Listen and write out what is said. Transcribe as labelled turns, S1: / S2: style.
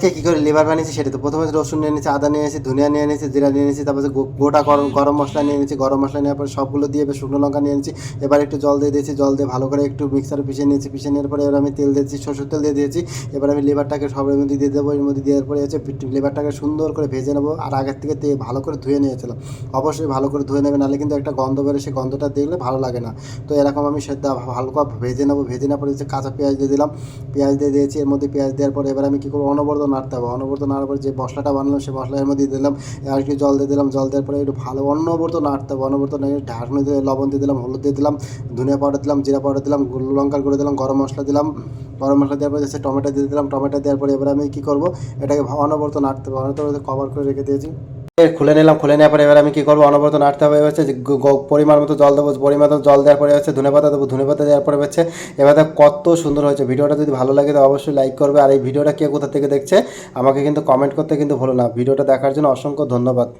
S1: আজকে কী করে লেবার বানিয়েছি সেটা তো প্রথমে রসুন নিয়ে নিয়েছি, আদা নিয়ে নিয়েছি, ধনিয়া নিয়ে নিয়েছি, জিরা নিয়ে নিয়েছি, তারপরে গোটা গরম গরম মশলা নিয়ে নিয়েছি, গরম মশলা নেওয়ার পরে সবগুলো দিয়ে এবার শুকনো লঙ্কা নিয়ে নিয়েছি, এবার একটু জল দিয়ে দিয়েছি, জল দিয়ে ভালো করে একটু মিক্সারে পিষে নিয়েছি, পিষে নেওয়ার পরে এবার আমি তেল দিয়েছি, সরষের তেল দিয়ে দিয়েছি, এবার আমি লিভারটাকে সবের মধ্যে দিয়ে দেবো, এর মধ্যে দেওয়ার পরে হচ্ছে লেবারটাকে সুন্দর করে ভেজে নেব, আর আগের থেকে তে ভালো করে ধুয়ে নিয়েছিলাম, অবশ্যই ভালো করে ধুয়ে নেবে, নাহলে কিন্তু একটা গন্ধ বেরো সেই গন্ধটা দেখলে ভালো লাগে না। তো এরকম আমি সেদ্ধ ভালো করে ভেজে নেব, ভেজে নেওয়ার পরে হচ্ছে কাঁচা পেঁয়াজ দিয়ে দিলাম, পেঁয়াজ দিয়ে দিয়েছি, এর মধ্যে পেঁয়াজ দেওয়ার পরে এবার আমি কী করব, অনবরত নাড়তে হবে। অনবরত নাড়ার পরে যে মশলাটা বানালাম সেই মশলার মধ্যে দিয়ে দিলাম আর কি জল দিয়ে দিলাম, জল দেওয়ার পরে একটু ভালো অনবরত নাড়তে হবে। অনবরত ঢাকনি দিয়ে লবণ দিয়ে দিলাম, হলুদ দিয়ে দিলাম, ধনিয়া পাউডার দিলাম, জিরা পাউডার দিলাম লঙ্কার গুঁড়ো দিলাম, গরম মশলা দিলাম। গরম মশলা দেওয়ার পরে টমেটো দিয়ে দিলাম। টমেটো দেওয়ার পরে এবার আমি কী করব? এটাকে অনবরত নাড়তে হবে। অনবরত কভার করে রেখে দিয়েছি। খুলে নিলাম, খুলে নেওয়ার পরে এবার আমি কী করব? অনবরত নাড়তে হবে হচ্ছে পরিমাণ মতো জল দেবো, পরিমাণ মতো জল দেওয়ার পরে হচ্ছে ধনে পাতা দেবো ধনে পাতা দেওয়ার পরে হচ্ছে এবার কত সুন্দর হয়েছে। ভিডিওটা যদি ভালো লাগে তো অবশ্যই লাইক করবে। আর এই ভিডিওটা কে কোথা থেকে দেখছে, আমাকে কিন্তু কমেন্ট করতে কিন্তু ভুলো না। ভিডিওটা দেখার জন্য অসংখ্য ধন্যবাদ।